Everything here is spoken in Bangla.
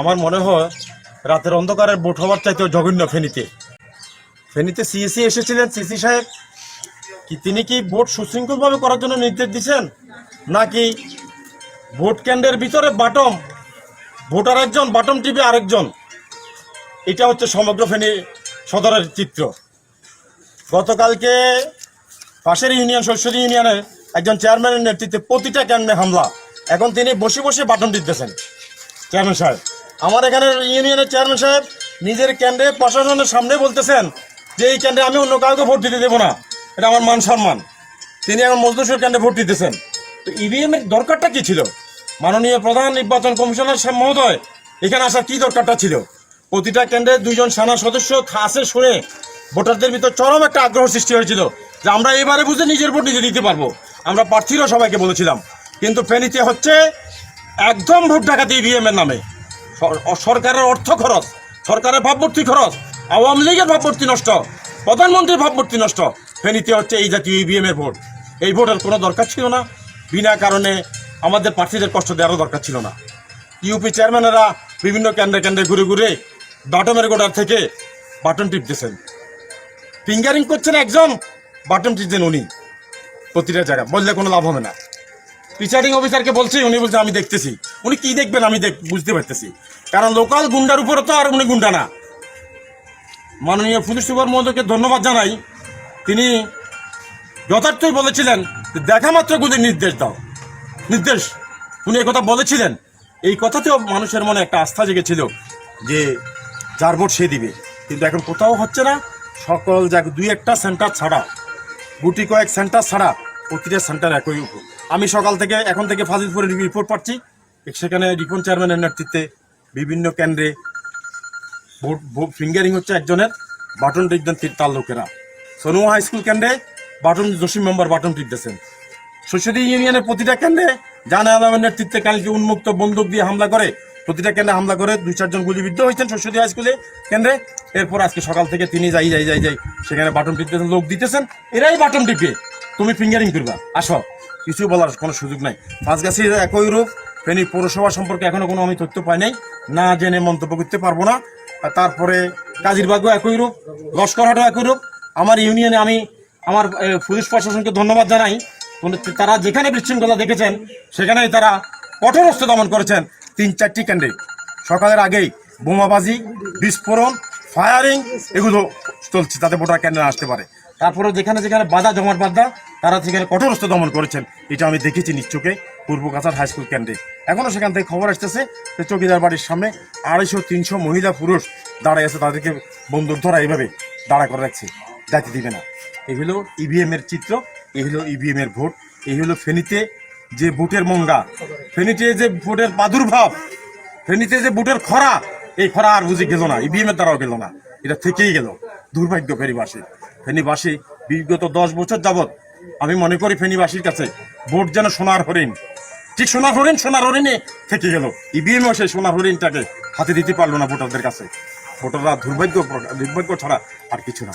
আমার মনে হয় রাতের অন্ধকারের ভোট হওয়ার চাইতেও জঘন্য ফেনীতে। ফেনীতে সিএসি এসেছিলেন, সিসি সাহেব। কি তিনি কি ভোট সুশৃঙ্খলভাবে করার জন্য নির্দেশ দিচ্ছেন? নাকি ভোট কেন্দ্রের ভিতরে বাটম, ভোটার একজন, বাটম টিপে আরেকজন? এটা হচ্ছে সমগ্র ফেনী সদরের চিত্র। গতকালকে পাশের ইউনিয়ন শস্যরী ইউনিয়নের একজন চেয়ারম্যানের নেতৃত্বে প্রতিটা কেন্দ্রে হামলা। এখন তিনি বসে বসে বাটন দিতেছেন চেয়ারম্যান সাহেব। আমার এখানে ইউনিয়নের চেয়ারম্যান সাহেব নিজের কেন্দ্রে প্রশাসনের সামনে বলতেছেন যে এই কেন্দ্রে আমি অন্য কাউকে ভোট দিতে দেবো না। এটা আমার মান সম্মান। তিনি এখন মজদুসের কেন্দ্রে ভোট দিতেছেন। তো ইভিএম এর দরকারটা কি ছিল? মাননীয় প্রধান নির্বাচন কমিশনার সাহেব মহোদয়, এখানে আসার কি দরকারটা ছিল? প্রতিটা কেন্দ্রে দুইজন সেনা সদস্য আছে শুনে ভোটারদের ভিতর চরম একটা আগ্রহ সৃষ্টি হয়েছিল যে আমরা এবারে বুঝে নিজের ভোট নিজে দিতে পারব। আমরা প্রার্থীরও সবাইকে বলেছিলাম। কিন্তু ফেনীতে হচ্ছে একদম ভোট ডাকাতি ইভিএম এর নামে। সরকারের অর্থ খরচ, সরকারের ভাবমূর্তি খরচ, আওয়ামী লীগের ভাবমূর্তি নষ্ট, প্রধানমন্ত্রীর ভাবমূর্তি নষ্ট। ফেনীতে হচ্ছে এই জাতীয় ইভিএম এর ভোট। এই ভোটের কোনো দরকার ছিল না। বিনা কারণে আমাদের প্রার্থীদের কষ্ট দেওয়ারও দরকার ছিল না। ইউপি চেয়ারম্যানেরা বিভিন্ন কেন্দ্রে কেন্দ্রে ঘুরে ঘুরে বাটমের গোডার থেকে বাটন টিপতেছেন ফিঙ্গারিং করছেন একজন বাটন টিপছেন উনি। প্রতিটা জায়গায়। বললে কোনো লাভ হবে না। প্রিসাইডিং অফিসারকে বলছি, উনি বলছে, আমি দেখতেছি। উনি কি দেখবেন আমি দেখ, বুঝতে পারতেছি। কারণ লোকাল গুন্ডার উপরে তো আর উনি গুন্ডা না। মাননীয় পুলিশ সুপার মহোদয়কে ধন্যবাদ জানাই। তিনি যথার্থই বলেছিলেন, দেখা মাত্র গুলির নির্দেশ দাও। নির্দেশ, উনি কথা বলেছিলেন। এই কথাতেও মানুষের মনে একটা আস্থা জেগেছিল যে যার ভোট সে দিবে। কিন্তু এখন কোথাও হচ্ছে না। সকল জায়গা, দুই একটা সেন্টার ছাড়া, গুটি কয়েক সেন্টার ছাড়া প্রতিটা সেন্টার একই উপর। আমি সকাল থেকে, এখন থেকে ফাজিলপুরে রিপোর্ট পাচ্ছি। সেখানে রিপন চেয়ারম্যানের নেতৃত্বে বিভিন্ন কেন্দ্রে ভোট ভোট ফিঙ্গারিং হচ্ছে একজনের, বাটন টিপতেন তার লোকেরা। সোনুয়া হাই স্কুল কেন্দ্রে বাটন জসিম মেম্বার বাটন টিপতেছেন। শস্যদী ইউনিয়নের প্রতিটা কেন্দ্রে জান আলমের নেতৃত্বে কালকে উন্মুক্ত বন্দুক দিয়ে হামলা করে। প্রতিটা কেন্দ্রে হামলা করে দুই চারজন গুলিবিদ্ধ হয়েছেন শস্যদী হাই স্কুলে কেন্দ্রে। এরপর আজকে সকাল থেকে তিনি যাই যাই যাই যাই সেখানে বাটন টিপতেছেন, লোক দিতেছেন। এরাই বাটন টিপে। তুমি ফিঙ্গারিং করবা। আসো। কিছু বলার কোনো সুযোগ নাই। পাঁচগাছির একই রূপ, ফেনী পৌরসভা সম্পর্কে এখনও কোনো আমি তথ্য পাই নাই। না জেনে মন্তব্য করতে পারব না। তারপরে কাজিরবাগও একই রূপ, লস্করহাটও একই রূপ। আমার ইউনিয়নে আমি আমার পুলিশ প্রশাসনকে ধন্যবাদ জানাই। তারা যেখানে বিশৃঙ্খলা দেখেছেন, সেখানেই তারা কঠোর হস্তে দমন করেছেন তিন চারটি কেন্দ্রে সকালের আগেই বোমাবাজি, বিস্ফোরণ, ফায়ারিং এগুলো চলছে তাতে ভোটার কেন্দ্রে আসতে পারে। তারপরে যেখানে যেখানে বাধা জমার বাধা, তারা সেখানে কঠোরস্থ দমন করেছেন। এটা আমি দেখেছি নিশ্চোকে পূর্ব কাছার হাই স্কুল কেন্দ্রে এখনও সেখান থেকে খবর আসতেছে যে চৌকিদার বাড়ির সামনে আড়াইশো, তিনশো মহিলা পুরুষ দাঁড়ায় আছে, তাদেরকে বন্দুক ধরা এইভাবে দাঁড়া করে রাখছে যাইতে দিবে না। এই হলো ইভিএম এর চিত্র, এই হলো ইভিএম এর ভোট, এই হলো ফেনীতে যে ভোটের মঙ্গা ফেনীতে যে ভোটের প্রাদুর্ভাব, ফেনীতে যে ভোটের খরা, এই খরা আর বুঝে গেল না ইভিএম এর দ্বারাও গেল না। এটা থেকেই গেল দুর্ভাগ্য ফেনীবাসী ফেনীবাসী বিগত দশ বছর যাবৎ আমি মনে করি ফেনীবাসীর কাছে ভোট যেন সোনার হরিণ। ঠিক সোনার হরিণ, সোনার হরিণে থেকে গেল। ইভিএমও সেই সোনার হরিণটাকে হাতে দিতে পারল না ভোটারদের কাছে। ভোটাররা দুর্ভাগ্য দুর্ভাগ্য ছাড়া আর কিছু না।